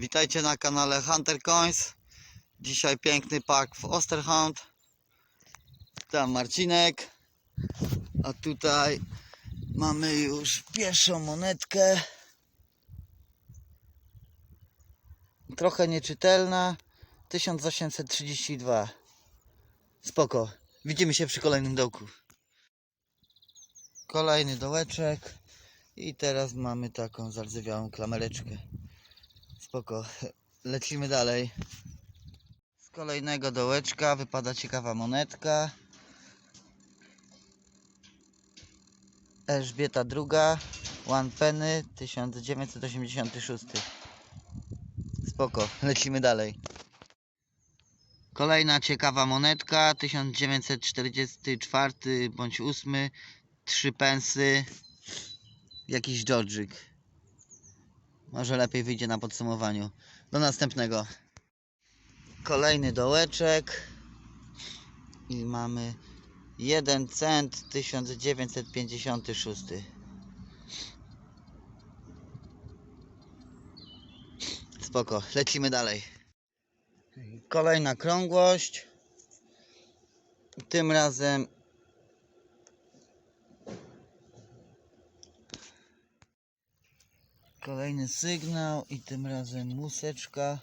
Witajcie na kanale Hunter Coins. Dzisiaj piękny pak w Osterhound. Tam Marcinek. A tutaj mamy już pierwszą monetkę. Trochę nieczytelna. 1832. Spoko. Widzimy się przy kolejnym dołku. Kolejny dołeczek. I teraz mamy taką zardzewiałą klamereczkę. Spoko. Lecimy dalej. Z kolejnego dołeczka wypada ciekawa monetka. Elżbieta II, One Penny, 1986. Spoko, lecimy dalej. Kolejna ciekawa monetka, 1944 bądź 8, 3 pensy, jakiś Georgik. Może lepiej wyjdzie na podsumowaniu. Do następnego. Kolejny dołeczek. I mamy 1 cent 1956. Spoko, lecimy dalej. Kolejna krągłość. Tym razem Kolejny sygnał i tym razem museczka.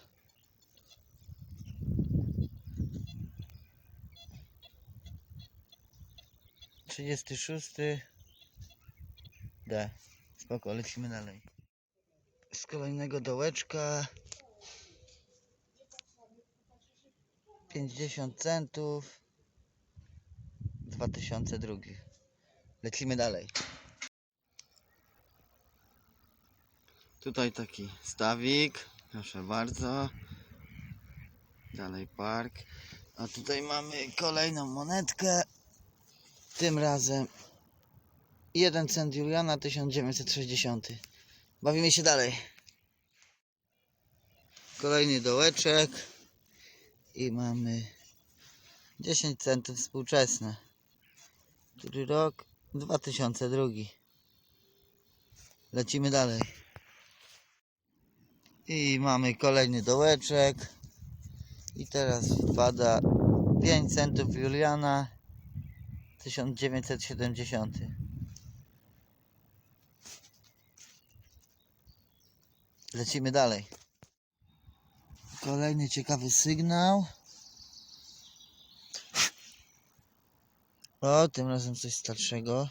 Trzydziesty szósty. D. Spoko, lecimy dalej. Z kolejnego dołeczka. 50 centów. 2002. Lecimy dalej. Tutaj taki stawik, proszę bardzo. Dalej park. A tutaj mamy kolejną monetkę. Tym razem 1 cent Juliana 1960. Bawimy się dalej. Kolejny dołeczek. I mamy 10 centów współczesne. Który rok? 2002. Lecimy dalej. I mamy kolejny dołeczek. I teraz wpada 5 centów Juliana 1970. Lecimy dalej. Kolejny ciekawy sygnał. O, tym razem coś starszego.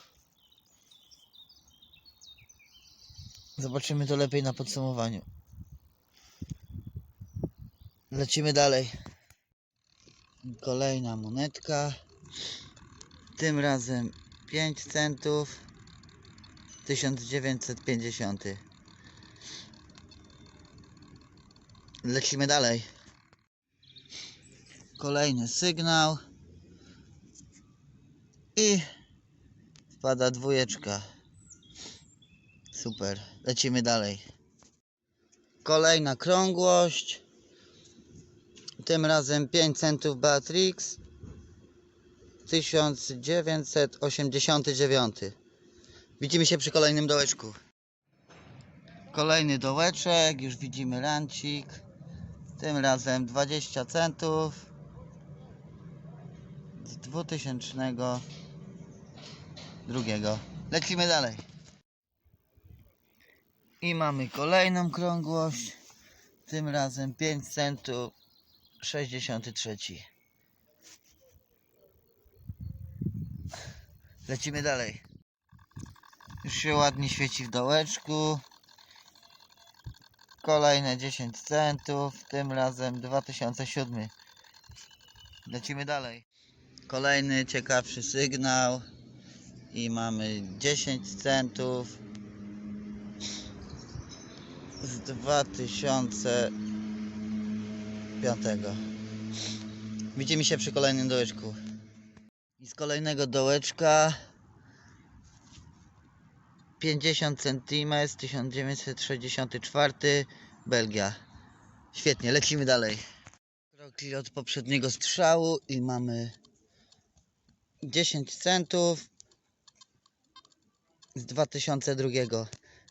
Zobaczymy to lepiej na podsumowaniu. Lecimy dalej. Kolejna monetka. Tym razem 5 centów. 1950. Lecimy dalej. Kolejny sygnał. I wpada dwójeczka. Super. Lecimy dalej. Kolejna krągłość. Tym razem 5 centów Beatrix 1989. Widzimy się przy kolejnym dołeczku. Kolejny dołeczek, już widzimy rancik. Tym razem 20 centów z 2002. Lecimy dalej. I mamy kolejną krągłość. Tym razem 5 centów 63. Lecimy dalej. Już się ładnie świeci w dołeczku. Kolejne 10 centów, tym razem 2007. Lecimy dalej. Kolejny ciekawszy sygnał. I mamy 10 centów z 2005. Widzimy się przy kolejnym dołeczku. I z kolejnego dołeczka 50 cm z 1964 Belgia. Świetnie, lecimy dalej. Kroki od poprzedniego strzału i mamy 10 centów z 2002.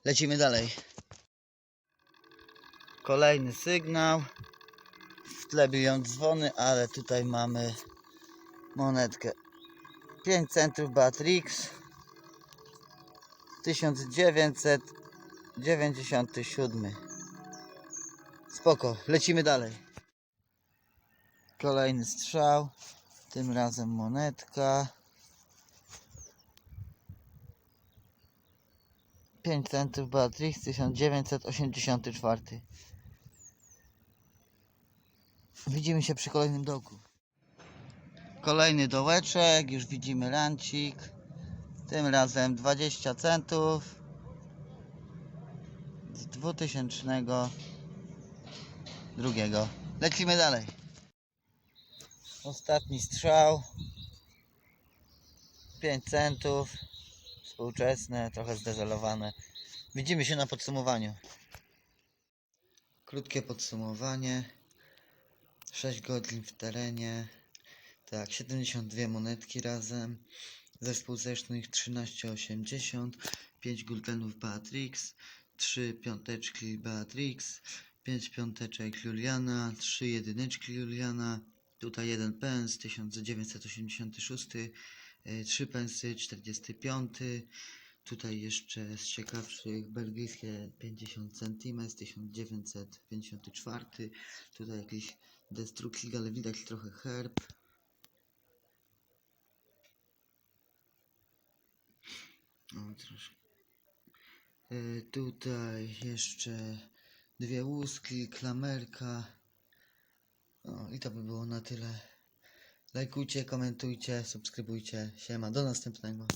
Lecimy dalej. Kolejny sygnał. W tle biją dzwony, ale tutaj mamy monetkę. 5 centów Beatrix. 1997. Spoko, lecimy dalej. Kolejny strzał. Tym razem monetka. 5 centów Beatrix 1984. Widzimy się przy kolejnym dołku. Kolejny dołeczek, już widzimy lancik. Tym razem 20 centów. Z 2002. Lecimy dalej. Ostatni strzał. 5 centów. Współczesne, trochę zdezelowane. Widzimy się na podsumowaniu. Krótkie podsumowanie. 6 godzin w terenie. Tak, 72 monetki razem. Zespół zeszłych 13,80. 5 guldenów Beatrix. 3 piąteczki Beatrix. 5 piąteczek Juliana. 3 jedyneczki Juliana. Tutaj jeden pens 1986. 3 pensy 45. Tutaj jeszcze z ciekawszych belgijskie 50 cm 1954. Tutaj jakiś destrukcji, ale widać trochę herb. O, troszkę. E, tutaj jeszcze dwie łuski, klamerka. O, i to by było na tyle. Lajkujcie, komentujcie, subskrybujcie. Siema, do następnego.